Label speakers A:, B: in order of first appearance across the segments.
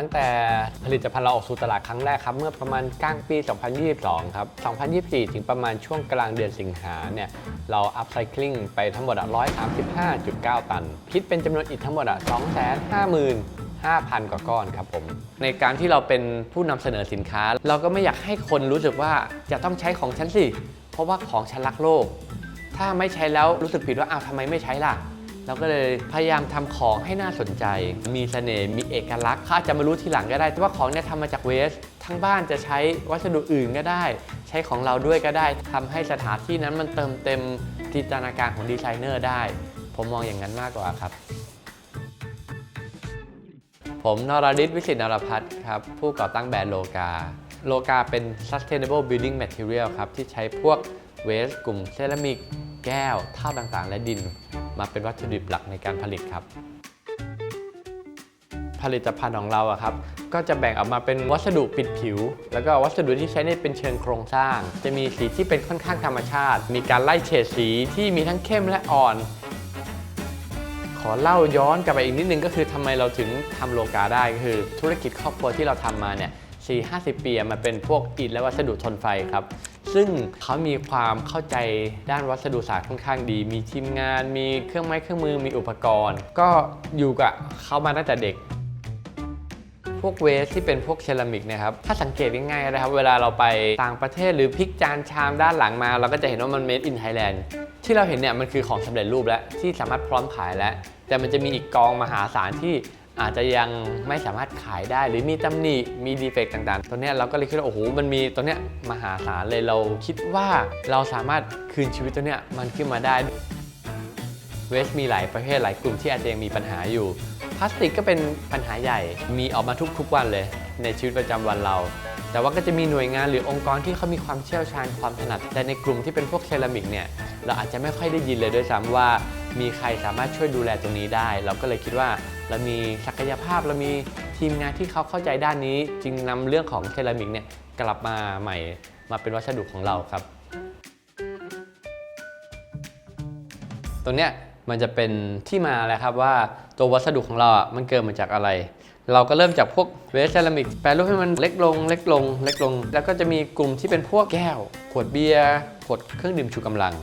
A: ตั้งแต่ผลิตภัณฑ์เราออกสู่ตลาดครั้งแรกครับ เมื่อประมาณกลางปี 2022 ครับ 2024 ถึงประมาณช่วงกลางเดือนสิงหาเนี่ย เราอัพไซคลิงไปทั้งหมด 135.9 ตัน คิดเป็นจำนวนอิฐทั้งหมด 250,000กว่าก้อนครับผม ในการที่เราเป็นผู้นำเสนอสินค้า เราก็ไม่อยากให้คนรู้สึกว่าจะต้องใช้ของฉันสิ เพราะว่าของฉันรักโลก ถ้าไม่ใช้แล้วรู้สึกผิดว่าอ้าวทำไมไม่ใช้ล่ะ เราก็เลยพยายามทำของให้น่าสนใจ มีเสน่ห์ มีเอกลักษณ์เขาอาจจะมารู้ทีหลังก็ได้ แต่ว่าของเนี่ยทำมาจากเวส ทั้งบ้านจะใช้วัสดุอื่นก็ได้ ใช้ของเราด้วยก็ได้ทำให้สถานที่นั้นมันเติมเต็มจินตนาการของดีไซเนอร์ได้ ผมมองอย่างนั้นมากกว่าครับ ผมนรดิศวิสิตนรพัฒน์ครับ ผู้ก่อตั้งแบรนด์โลกา โลกาเป็น sustainable building material ครับ ที่ใช้พวกเวสกลุ่มเซรามิก แก้ว เท่าต่างๆ และดิน มาเป็นวัตถุดิบหลักในการผลิตครับ ผลิตภัณฑ์ของเราอะครับก็จะแบ่งออกมาเป็นวัสดุปิดผิว แล้วก็วัสดุที่ใช้ในเป็นเชิงโครงสร้าง จะมีสีที่เป็นค่อนข้างธรรมชาติ มีการไล่เฉดสีที่มีทั้งเข้มและอ่อน ขอเล่าย้อนกลับไปอีกนิดนึงก็คือทำไมเราถึงทำโลกาได้ก็คือ ธุรกิจครอบครัวที่เราทำมาเนี่ย4 50ปีมันเป็นพวกอิฐและวัสดุทนไฟครับ ซึ่งเขามีความเข้าใจด้านวัสดุศาสตร์ค่อนข้างดี มีทีมงาน มีเครื่องไม้เครื่องมือ มีอุปกรณ์ ก็อยู่กับเขามาตั้งแต่เด็ก พวกเวสที่เป็นพวกเซรามิกนะครับ ถ้าสังเกตง่ายๆนะครับ เวลาเราไปต่างประเทศหรือพลิกจานชามด้านหลังมา เราก็จะเห็นว่ามัน made in Thailand ที่เราเห็นเนี่ยมันคือของสำเร็จรูปแล้วที่สามารถพร้อมขายแล้ว แต่มันจะมีอีกกองมหาศาลที่ อาจจะยังไม่สามารถขายได้ หรือมีตำหนิมีดีเฟกต่างๆ ตัวเนี้ยเราก็เลยคิดว่าโอ้โหมันมีตัวเนี้ยมหาศาลเลยเราคิดว่าเราสามารถคืนชีวิตตัวเนี้ยมันขึ้นมาได้เวสมีหลายประเภทหลายกลุ่มที่อาจจะยังมีปัญหาอยู่พลาสติกก็เป็นปัญหาใหญ่มีออกมาทุกๆวันเลย ในชีวิตประจำวันเรา แต่ว่าก็จะมีหน่วยงานหรือองค์กรที่เขามีความเชี่ยวชาญความถนัดแต่ในกลุ่มที่เป็นพวกเซรามิกเนี่ยเราอาจจะไม่ค่อยได้ยินเลยด้วยซ้ำว่า มีใครสามารถช่วยดูแลตรงนี้ได้ เราก็เลยคิดว่าเรามีศักยภาพเรามีทีมงานที่เขาเข้าใจด้านนี้ จึงนำเรื่องของเซรามิกเนี่ยกลับมาใหม่มาเป็นวัสดุของเราครับ ตรงเนี้ยมันจะเป็นที่มาแหละครับว่าตัววัสดุของเราอะมันเกิดมาจากอะไร เราก็เริ่มจากพวกเวสเซรามิกแปรรูปให้มันเล็กลง เล็กลง เล็กลง แล้วก็จะมีกลุ่มที่เป็นพวกแก้ว ขวดเบียร์ขวดเครื่องดื่มชูกำลัง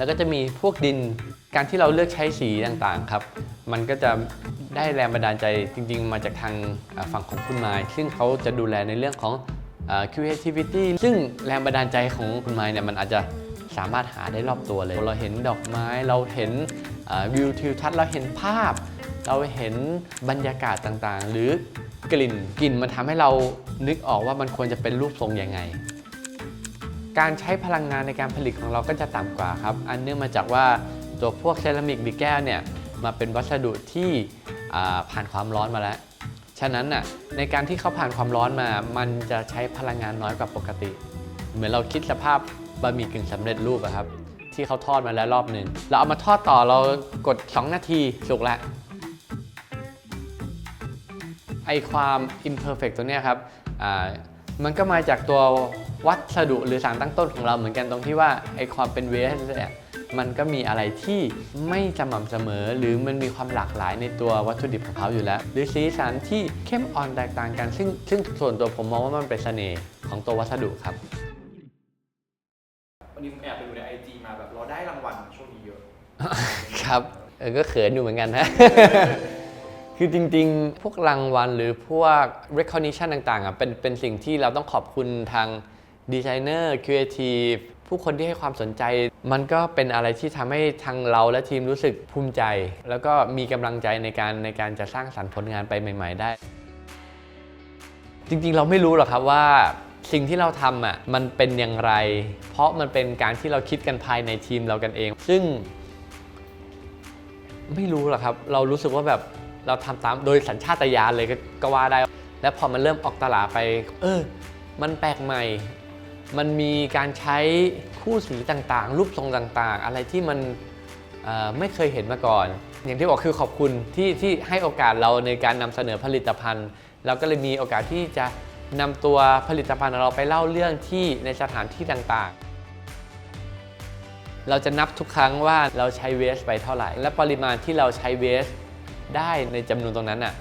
A: แล้วก็จะมีพวกดินการที่เราเลือกใช้สีต่างๆครับ มันก็จะได้แรงบันดาลใจจริง ๆ มาจากทางฝั่งของคุณไม้ซึ่งเขาจะดูแลในเรื่องของ creativity ซึ่งแรงบันดาลใจของคุณไม้เนี่ยมันอาจจะสามารถหาได้รอบตัวเลย เราเห็นดอกไม้เราเห็นวิวทิวทัศน์เราเห็นภาพ เราเห็นบรรยากาศต่างๆ หรือกลิ่นกลิ่นมันทำให้เรานึกออกว่ามันควรจะเป็นรูปทรงยังไง การใช้พลังงานในการผลิตของเราก็จะต่ำกว่าครับ อันเนื่องมาจากว่าตัวพวกเซรามิกหรือแก้วเนี่ยมาเป็นวัสดุที่ผ่านความร้อนมาแล้ว ฉะนั้นน่ะในการที่เขาผ่านความร้อนมา มันจะใช้พลังงานน้อยกว่าปกติ เหมือนเราคิดสภาพบะหมี่กึ่งสำเร็จรูปอะครับ ที่เขาทอดมาแล้วรอบหนึ่งเราเอามาทอดต่อเรากด 2 นาทีสุกแล้วไอความ imperfect ตัวเนี้ยครับ มันก็มาจากตัววัสดุหรือสารตั้งต้นของเราเหมือนกันตรงที่ว่าไอความเป็นเวสเนี่ยมันก็มีอะไรที่ไม่สม่ำเสมอ หรือมันมีความหลากหลายในตัววัตถุดิบของเขาอยู่แล้ว หรือสีสันที่เข้มอ่อนแตกต่างกัน ซึ่งซึ่งส่วนตัวผมมองว่ามันเป็นเสน่ห์ของตัววัสดุครับ
B: วันนี้ผมแอบไปดูในไอจีมาแบบเราได้รางวัลช่วงนี้เยอะ
A: ครับเออก็เขินอยู่เหมือนกันนะ คือจริงๆ พวกรางวัลหรือพวก recognition ต่างๆอะเป็นเป็นสิ่งที่เราต้องขอบคุณทางดีไซเนอร์ครีเอทีฟผู้คนที่ให้ความสนใจ มันก็เป็นอะไรที่ทำให้ทางเราและทีมรู้สึกภูมิใจ แล้วก็มีกำลังใจในการในการจะสร้างสรรค์ผลงานไปใหม่ ๆ ได้ จริงๆ เราไม่รู้หรอกครับว่าสิ่งที่เราทำอะมันเป็นอย่างไร เพราะมันเป็นการที่เราคิดกันภายในทีมเรากันเอง ซึ่ง ไม่รู้หรอกครับ เรารู้สึกว่าแบบ เราทำตามโดยสัญชาตญาณเลยก็ก็ว่าได้ แล้วพอมันเริ่มออกตลาดไป เออ มันแปลกใหม่ มันมีการใช้คู่สีต่างๆ รูปทรงต่างๆ อะไรที่มันออไม่เคยเห็นมาก่อน อย่างที่บอกคือขอบคุณที่ที่ให้โอกาสเราในการนำเสนอผลิตภัณฑ์ เราก็เลยมีโอกาสที่จะนำตัวผลิตภัณฑ์ของเราไปเล่าเรื่องที่ในสถานที่ต่างๆ เราจะนับทุกครั้งว่าเราใช้เวสไปเท่าไหร่ และปริมาณที่เราใช้เวส ได้ในจำนวนตรงนั้นน่ะ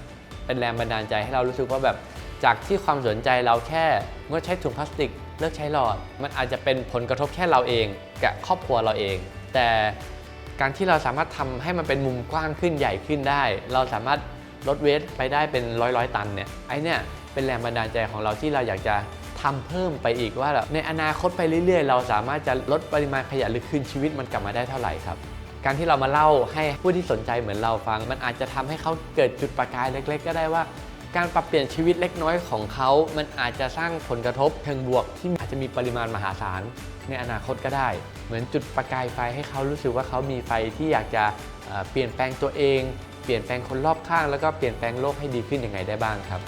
A: เป็นแรงบันดาลใจให้เรารู้สึกว่าแบบจากที่ความสนใจเราแค่งดใช้ถุงพลาสติกเลิกใช้หลอด มันอาจจะเป็นผลกระทบแค่เราเองกับครอบครัวเราเอง แต่การที่เราสามารถทำให้มันเป็นมุมกว้างขึ้นใหญ่ขึ้นได้ เราสามารถลดเวทไปได้เป็นร้อยร้อยตันเนี่ยไอเนี่ยเป็นแรงบันดาลใจของเราที่เราอยากจะทำเพิ่มไปอีกว่าแบบในอนาคตไปเรื่อยๆ เราสามารถจะลดปริมาณขยะหรือคืนชีวิตมันกลับมาได้เท่าไหร่ครับ การที่เรามาเล่าให้ผู้ที่สนใจเหมือนเราฟัง มันอาจจะทำให้เขาเกิดจุดประกายเล็ก ๆ ก็ได้ว่า การปรับเปลี่ยนชีวิตเล็กน้อยของเขา มันอาจจะสร้างผลกระทบเชิงบวก ที่อาจจะมีปริมาณมหาศาลในอนาคตก็ได้ เหมือนจุดประกายไฟให้เขารู้สึกว่าเขามีไฟที่อยากจะเอ่อเปลี่ยนแปลงตัวเอง เปลี่ยนแปลงคนรอบข้าง แล้วก็เปลี่ยนแปลงโลกให้ดีขึ้นยังไงได้บ้างครับ